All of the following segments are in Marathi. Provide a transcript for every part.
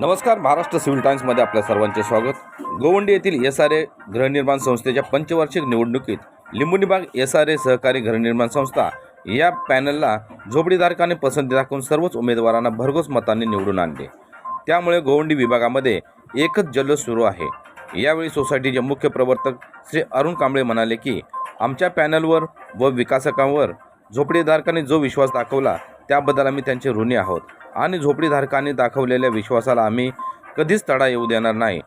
नमस्कार महाराष्ट्र सिव्हिल टाइम्समध्ये आपल्या सर्वांचे स्वागत. गोवंडी येथील एस आर ए गृहनिर्माण संस्थेच्या पंचवार्षिक निवडणुकीत लिंबुनिबाग एस आर ए सहकारी गृहनिर्माण संस्था या पॅनलला झोपडीधारकाने पसंती दाखवून सर्वच उमेदवारांना भरघोस मतांनी निवडून आणले. त्यामुळे गोवंडी विभागामध्ये एकच जल्लोष सुरू आहे. यावेळी सोसायटीचे मुख्य प्रवर्तक श्री अरुण कांबळे म्हणाले की आमच्या पॅनलवर व विकासकांवर झोपडीधारकांनी जो विश्वास दाखवला त्याबद्दल आम्ही त्यांचे ऋणी आहोत. आणि झोपडीधारकांनी दाखवलेल्या विश्वासाला आम्ही कधीच तडा येऊ देणार नाही.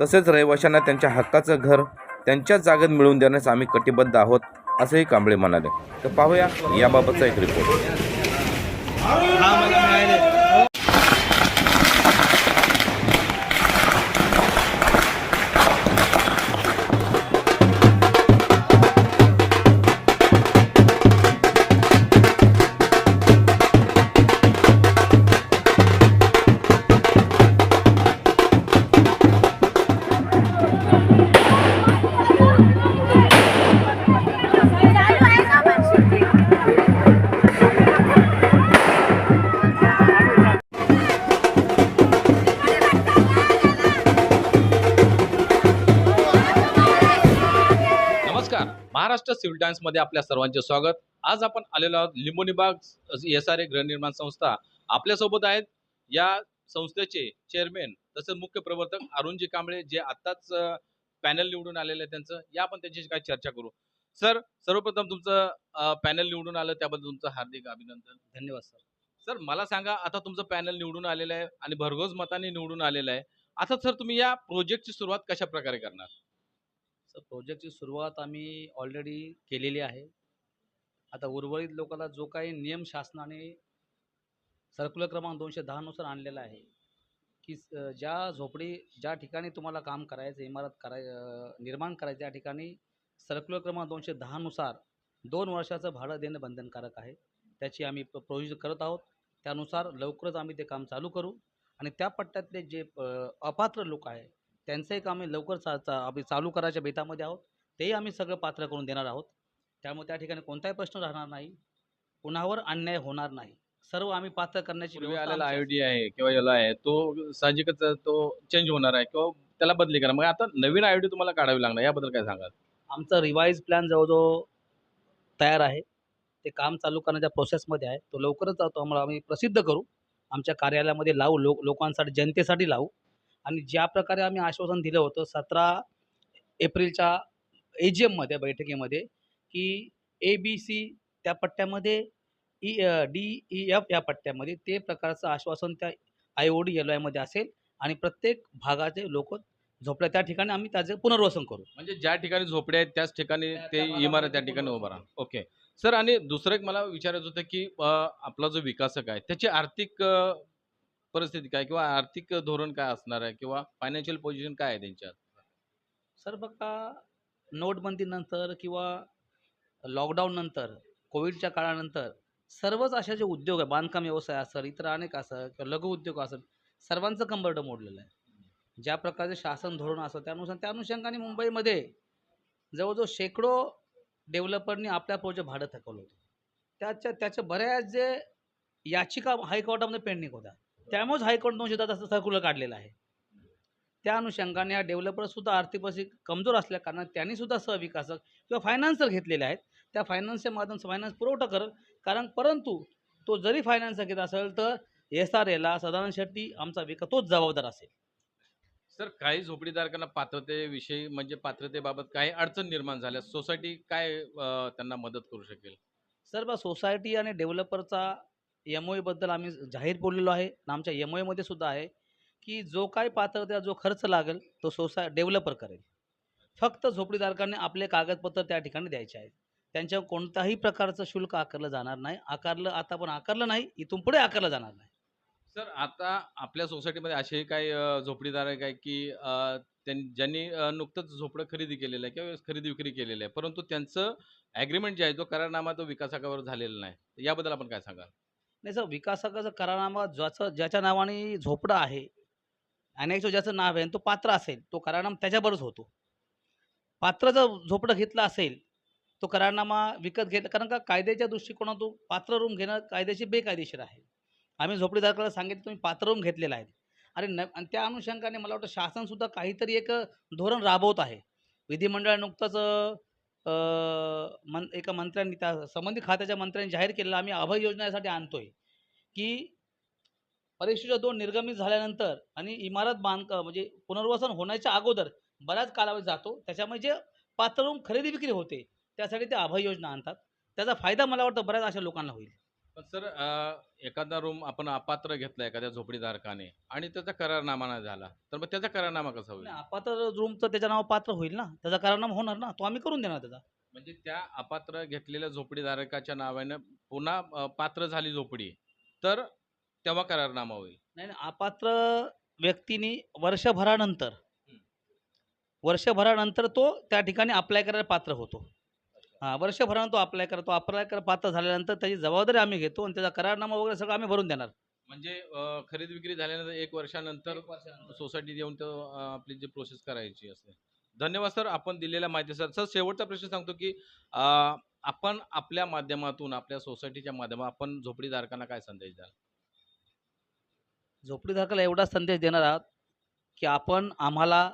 तसेच रहिवाशांना त्यांच्या हक्काचं घर त्यांच्याच जागेत मिळवून देण्यास आम्ही कटिबद्ध आहोत असंही कांबळे म्हणाले. तर पाहूया याबाबतचा एक रिपोर्ट महाराष्ट्र सिव्हिल टाइम्समध्ये आपल्या सर्वांचे स्वागत. आज आपण आलेलो आहोत लिंबोनीबाग एस आर ए गृहनिर्माण संस्था. आपल्यासोबत आहेत या संस्थेचे चेअरमॅन तसेच मुख्य प्रवर्तक अरुणजी कांबळे जे आत्ताच पॅनल निवडून आलेले आहेत त्यांचं. या आपण त्यांच्याशी काय चर्चा करू. सर सर्वप्रथम तुमचं पॅनल निवडून आलं त्याबद्दल तुमचं हार्दिक अभिनंदन. धन्यवाद सर. सर मला सांगा आता तुमचं पॅनल निवडून आलेलं आहे आणि भरघोस मताने निवडून आलेलं आहे. आता सर तुम्ही या प्रोजेक्टची सुरुवात कशा प्रकारे करणार? तर प्रोजेक्टची सुरुवात आम्ही ऑलरेडी केलेली आहे. आता उर्वरित लोकांना जो काही नियम शासनाने सर्क्युलर क्रमांक दोनशे दहानुसार आणलेला आहे की ज्या झोपडी ज्या ठिकाणी तुम्हाला काम करायचं इमारत कराय निर्माण करायचं त्या ठिकाणी सर्क्युलर क्रमांक दोनशे दहानुसार दोन वर्षाचं भाडं देणं बंधनकारक आहे. त्याची आम्ही प्रोविजन करत आहोत. त्यानुसार लवकरच आम्ही ते काम चालू करू. आणि त्या पट्ट्यातले जे अपात्र लोक आहे त्यांचंही काम आम्ही लवकर चा चा आम्ही चालू करायच्या बेतामध्ये आहोत. तेही आम्ही सगळं पात्र करून देणार आहोत. त्यामुळे त्या ठिकाणी कोणताही प्रश्न राहणार नाही. कुणावर अन्याय होणार नाही. सर्व आम्ही पात्र करण्याची आलेला आयडी आहे किंवा याला आहे तो साहजिकच तो चेंज होणार आहे किंवा त्याला बदली करा मग आता नवीन आयडी तुम्हाला काढावी लागणार याबद्दल काय सांगाल? आमचा रिवाईज प्लॅन जवळजवळ तयार आहे. ते काम चालू करण्याच्या प्रोसेसमध्ये आहे. तो लवकरच तो आम्हाला आम्ही प्रसिद्ध करू. आमच्या कार्यालयामध्ये लावू लोक लोकांसाठी जनतेसाठी लावू. आणि ज्या प्रकारे आम्ही आश्वासन दिलं होतं सतरा एप्रिलच्या ए जी एममध्ये बैठकीमध्ये की ए बी सी त्या पट्ट्यामध्ये ई डी ई एफ या पट्ट्यामध्ये ते प्रकारचं आश्वासन त्या आय ओ डी एल आयमध्ये असेल आणि प्रत्येक भागाचे लोक झोपल्या त्या ठिकाणी आम्ही त्याचे पुनर्वसन करू. म्हणजे ज्या ठिकाणी झोपडे आहेत त्याच ठिकाणी ते इमारत त्या ठिकाणी उभं राहा. ओके. सर आणि दुसरं एक मला विचारायचं होतं की आपला जो विकासक आहे त्याची आर्थिक परिस्थिती काय किंवा आर्थिक धोरण काय असणार आहे किंवा फायनान्शियल पोझिशन काय आहे त्यांच्यात? सर बघा नोटबंदीनंतर किंवा लॉकडाऊन नंतर कोविडच्या काळानंतर सर्वच अशा जे उद्योग आहे बांधकाम व्यवसाय असेल इतर अनेक असं किंवा लघु उद्योग असेल सर्वांचं कंबरडं मोडलेलं आहे. ज्या प्रकारचे शासन धोरण असं त्यानुसार त्या अनुषंगाने मुंबईमध्ये जवळजवळ शेकडो डेव्हलपरनी आपल्या प्रोजेक्ट भाडं थकवलं होतं. त्याच्या त्याच्या बऱ्याच जे याचिका हायकोर्टामध्ये पेंडिंग होत्या. त्यामुळेच हायकोर्ट दोनशे दहा सर्क्युलर काढलेलं आहे. त्या अनुषंगाने या डेव्हलपरसुद्धा आर्थिक परिस्थिती कमजोर असल्या कारणाने त्यांनीसुद्धा सहविकासक किंवा फायनान्सर घेतलेले आहेत. त्या फायनान्सच्या माध्यम फायनान्स पुरवठा करत कारण परंतु तो जरी फायनान्स घेत असेल तर एस आर एला सदानंद शेट्टी आमचा विकास तोच जबाबदार असेल. सर काही झोपडीधारकांना पात्रतेविषयी म्हणजे पात्रतेबाबत काही अडचण निर्माण झाल्या सोसायटी काय त्यांना मदत करू शकेल? सर बा सोसायटी आणि डेव्हलपरचा एमबद्दल आम्ही जाहीर बोललेलो आहे. आमच्या एम ओमध्ये सुद्धा आहे की जो काय पात्रता जो खर्च लागेल तो सोसाय डेव्हलपर करेल. फक्त झोपडीधारकांनी आपले कागदपत्र त्या ठिकाणी द्यायचे आहेत. त्यांच्यावर कोणताही प्रकारचं शुल्क आकारलं जाणार नाही. आकारलं आता पण आकारलं नाही इथून पुढे आकारलं जाणार नाही. सर आता आपल्या सोसायटीमध्ये असेही काही झोपडीदार आहे काय की त्यां- ज्यांनी नुकतंच झोपडं खरेदी केलेलं आहे किंवा खरेदी विक्री केलेलं आहे. परंतु त्यांचं ॲग्रीमेंट जे आहे जो करारनामा तो विकासाकावर झालेला नाही. याबद्दल आपण काय सांगाल? नाही सर विकासकाचा करारनामा ज्याचं ज्याच्या नावाने झोपडं आहे अनेक ज्याचं नाव आहे आणि तो पात्र असेल तो करारनामा त्याच्याबरोबरच होतो. पात्र जर झोपडं घेतलं असेल तो करारनामा विकत घेतला कारण का कायद्याच्या दृष्टिकोनातून पात्र रूम घेणं कायद्याशी बेकायदेशीर आहे. आम्ही झोपडीधारकाला सांगितलं तुम्ही पात्र रूम घेतलेला आहे. आणि न आणि त्या अनुषंगाने मला वाटतं शासनसुद्धा काहीतरी एक धोरण राबवत आहे. विधिमंडळ नुकतंच मन एका मंत्र्यांनी त्या संबंधित खात्याच्या मंत्र्यांनी जाहीर केलेला आम्ही अभय योजना यासाठी आणतोय की परीक्षेच्या दोन निर्गमित झाल्यानंतर आणि इमारत बांधकाम म्हणजे पुनर्वसन होण्याच्या अगोदर बराच कालावधी जातो. त्याच्यामुळे जे पात्र रूम खरेदी विक्री होते त्यासाठी ते अभय योजना आणतात. त्याचा फायदा मला वाटतं बऱ्याच अशा लोकांना होईल. पण सर एखादा रूम आपण अपात्र घेतला एखाद्या झोपडीधारकाने आणि त्याचा करारनामा नाही झाला तर मग त्याचा करारनामा कसा होईल? नाही, अपात्र रूमचं त्याच्या नाव पात्र होईल ना. त्याचा करारनामा होणार ना. तो आम्ही करून देणार त्याचा. म्हणजे त्या अपात्र घेतलेल्या झोपडीधारकाच्या नावानं पुन्हा अ, पात्र झाली झोपडी तर तेव्हा करारनामा होईल. नाही नाही, अपात्र व्यक्तीने वर्षभरानंतर वर्षभरानंतर तो त्या ठिकाणी अप्लाय करायला पात्र होतो. हां वर्षभरानं तो अप्लाय करतो. अप्लाय कर पात्र झाल्यानंतर त्याची जबाबदारी आम्ही घेतो आणि त्याचा करारनामा वगैरे सगळं आम्ही भरून देणार. म्हणजे अ, खरेदी विक्री झाल्यानंतर एक वर्षानंतर सोसायटी येऊन तो अ, आपली जी प्रोसेस करायची असते. धन्यवाद सर आपण दिलेल्या माहिती सर सर शेवटचा प्रश्न सांगतो की अ, आपण आपल्या माध्यमातून आपल्या सोसायटीच्या माध्यमातून आपण झोपडीधारकांना काय संदेश द्याल? झोपडीधारकाला एवढा संदेश देणार आहात की आपण आम्हाला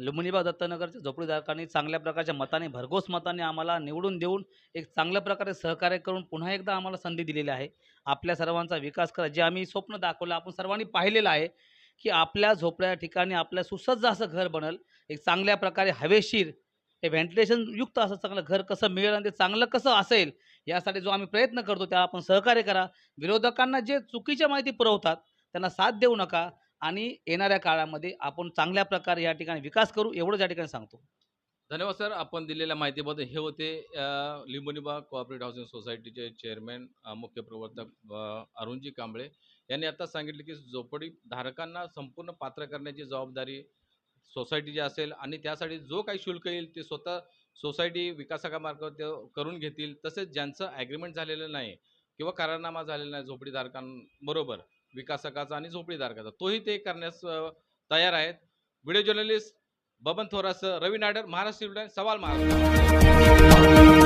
लुंबिनीबाग दत्तनगरच्या झोपडीधारकांनी चांगल्या प्रकारच्या मताने भरघोस मताने आम्हाला निवडून देऊन एक चांगल्या प्रकारे सहकार्य करून पुन्हा एकदा आम्हाला संधी दिलेली आहे. आपल्या सर्वांचा विकास करा. जे आम्ही स्वप्न दाखवलं आपण सर्वांनी पाहिलेलं आहे की आपल्या झोपड्या ठिकाणी आपल्या सुसज्ज असं घर बनल. एक चांगल्या प्रकारे हवेशीर हे व्हेंटिलेशन युक्त असं चांगलं घर कसं मिळेल आणि ते चांगलं कसं असेल यासाठी जो आम्ही प्रयत्न करतो त्या आपण सहकार्य करा. विरोधकांना जे चुकीच्या माहिती पुरवतात त्यांना साथ देऊ नका. आणि येणाऱ्या काळामध्ये आपण चांगल्या प्रकारे या ठिकाणी विकास करू एवढंच या ठिकाणी सांगतो. धन्यवाद सर. आपण दिलेल्या माहितीबद्दल हे होते अ, लिंबोनीबाग कोऑपरेटिव्ह हाऊसिंग सोसायटीचे चेअरमॅन मुख्य प्रवर्तक अरुणजी कांबळे. यांनी आता सांगितले की झोपडी धारकांना संपूर्ण पात्र करण्याची जबाबदारी सोसायटीची असेल आणि त्यासाठी जो काही शुल्क येईल ते स्वतः सोसायटी विकासकामार्फत ते करून घेतील. तसेच ज्यांचं ॲग्रीमेंट झालेलं नाही किंवा करारनामा झालेला नाही झोपडीधारकांबरोबर विकासकाचा आणि झोपडीधारकाचा तोही ते करण्यास तयार आहेत. व्हिडिओ जर्नलिस्ट बबन थोरास रवी नाडर महाराष्ट्र सवाल महाराष्ट्र.